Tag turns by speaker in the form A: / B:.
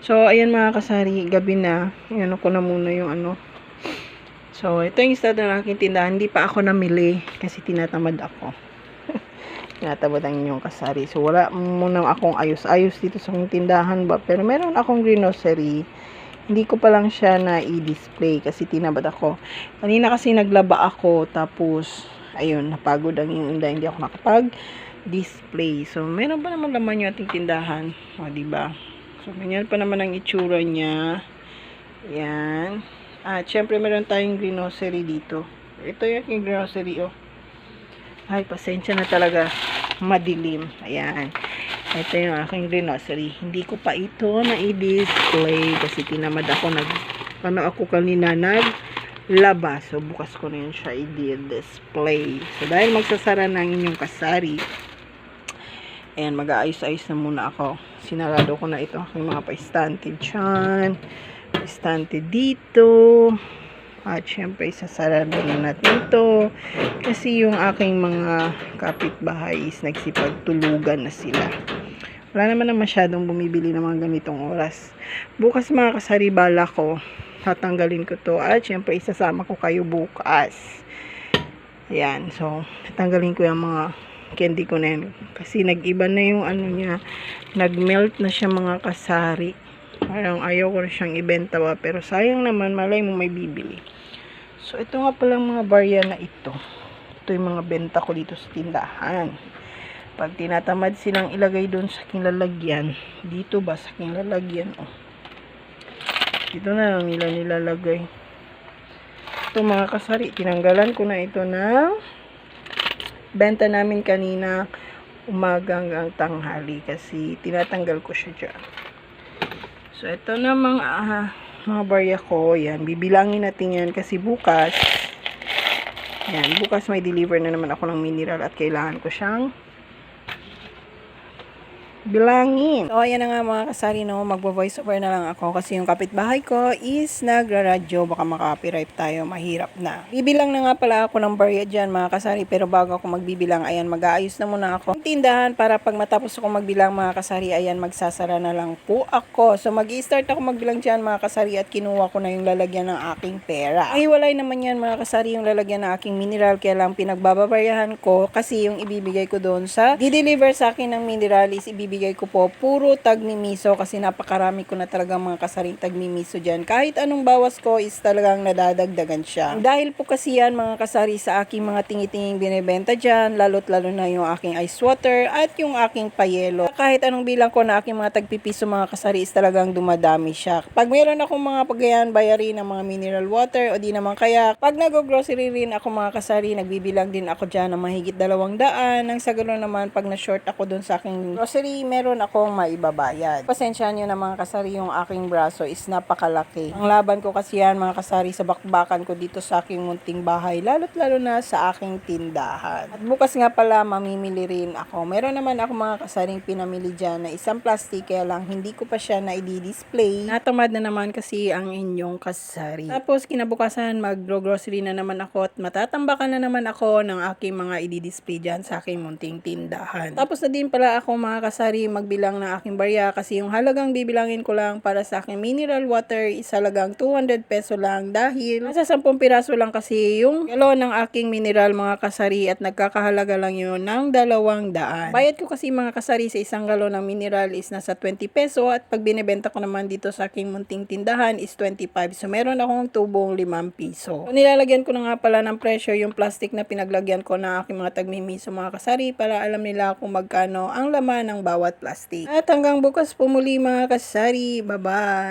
A: So, ayan mga kasari, gabi na. Ayan ko na muna yung ano. So, ito yung start ng aking tindahan. Hindi pa ako namili kasi tinatamad ako. tinatamad ang inyong kasari. So, wala muna akong ayos-ayos dito sa aking tindahan ba. Pero meron akong grocery. Hindi ko pa lang siya na i-display kasi tinabad ako. Kanina kasi naglaba ako tapos ayun, napagod ang yung. Hindi ako nakapag-display. So, meron pa naman laman yung ating tindahan. O, diba? So, ganyan pa naman ang itsura niya. Yan. At, syempre, meron tayong grocery dito. Ito yung aking grocery, oh. Ay, pasensya na talaga. Madilim. Ayan. Ito yung aking grocery. Hindi ko pa ito na i-display kasi tinamad ako nag ano ako kanina nag laba. So, bukas ko na yun siya i-display. So, dahil magsasara ng inyong kasari, ayan, mag-aayos-ayos na muna ako. Sinarado ko na ito aking mga pa-estante dyan. Pa-estante dito. At syempre, isasarado na natin ito. Kasi yung aking mga kapitbahay is nagsipagtulugan na sila. Wala naman na masyadong bumibili ng mga ganitong oras. Bukas mga kasaribala ko, tatanggalin ko to. At syempre, isasama ko kayo bukas. Ayan, so, tatanggalin ko yung mga candy ko na yun. Kasi nag-iba na yung ano niya. Nag-melt na siya mga kasari. Parang ayaw ko na siyang ibenta ba. Pero sayang naman, malay mo may bibili. So, ito nga pala mga barya na ito. Ito yung mga benta ko dito sa tindahan. Pag tinatamad silang ilagay doon sa aking lalagyan, dito ba sa aking lalagyan, oh. Dito na lang nila nilalagay. Ito mga kasari, tinanggalan ko na ito ng benta namin kanina umaga hanggang tanghali kasi tinatanggal ko siya dyan. So, ito na mga, ah, mga barya ko. Yan, bibilangin natin yan kasi bukas, yan, bukas may deliver na naman ako ng mineral at kailangan ko siyang bilangin. So, ayan na nga mga kasari, no, magvo-voice over na lang ako kasi yung kapitbahay ko is nagra-radyo. Baka maka-copyright tayo, mahirap na. Bibilang na nga pala ako ng barya dyan mga kasari, pero bago ako magbibilang, ayan, mag-aayos na muna ako. ng tindahan para pag matapos ako magbilang mga kasari, ayan, magsasara na lang po ako. So, mag-i-start ako magbilang dyan mga kasari at kinuha ko na yung lalagyan ng aking pera. Ay, walay naman yan mga kasari yung lalagyan ng aking mineral, kaya lang pinagbababayahan ko kasi yung ibibigay ko doon sa di-deliver sa akin ng mineral is ibibigay ko po puro tagmimiso kasi napakarami ko na talaga mga kasaring tagmimiso dyan. Kahit anong bawas ko is talagang nadadagdagan siya. Dahil po kasi yan mga kasari sa aking mga tingi-tinging binibenta dyan, lalo't lalo na yung aking ice water at yung aking payelo. Kahit anong bilang ko na aking mga tagpipiso mga kasari is talagang dumadami siya. Pag mayroon akong mga pagayan bayari ng mga mineral water o di naman kaya, pag nag-grocery rin ako mga kasari, nagbibilang din ako dyan ng mahigit dalawang daan. Nang sa naman, pag na-short ako dun sa aking grocery, meron akong maibabayad. Pasensya nyo na mga kasari, yung aking braso is napakalaki. Ang laban ko kasi yan mga kasari sa bakbakan ko dito sa aking munting bahay, lalo't lalo na sa aking tindahan. At bukas nga pala, mamimili rin ako. Meron naman ako mga kasaring pinamili dyan na isang plastic, kaya lang hindi ko pa siya na i-display. Natamad na naman kasi ang inyong kasari. Tapos kinabukasan, mag-grocery na naman ako at matatambakan na naman ako ng aking mga i-display dyan sa aking munting tindahan. Tapos na din pala ako mga kasari magbilang ng aking barya kasi yung halagang bibilangin ko lang para sa aking mineral water is halagang 200 peso lang dahil nasa 10 piraso lang kasi yung galon ng aking mineral mga kasari at nagkakahalaga lang yun ng dalawang daan. Bayad ko kasi mga kasari sa isang galon ng mineral is nasa 20 peso at pag binibenta ko naman dito sa aking munting tindahan is 25. So meron akong tubong 5 piso. So, nilalagyan ko na nga pala ng pressure yung plastic na pinaglagyan ko ng aking mga tagmimiso mga kasari para alam nila kung magkano ang laman ng bawat plastic. At hanggang bukas po muli mga kasari. Bye-bye!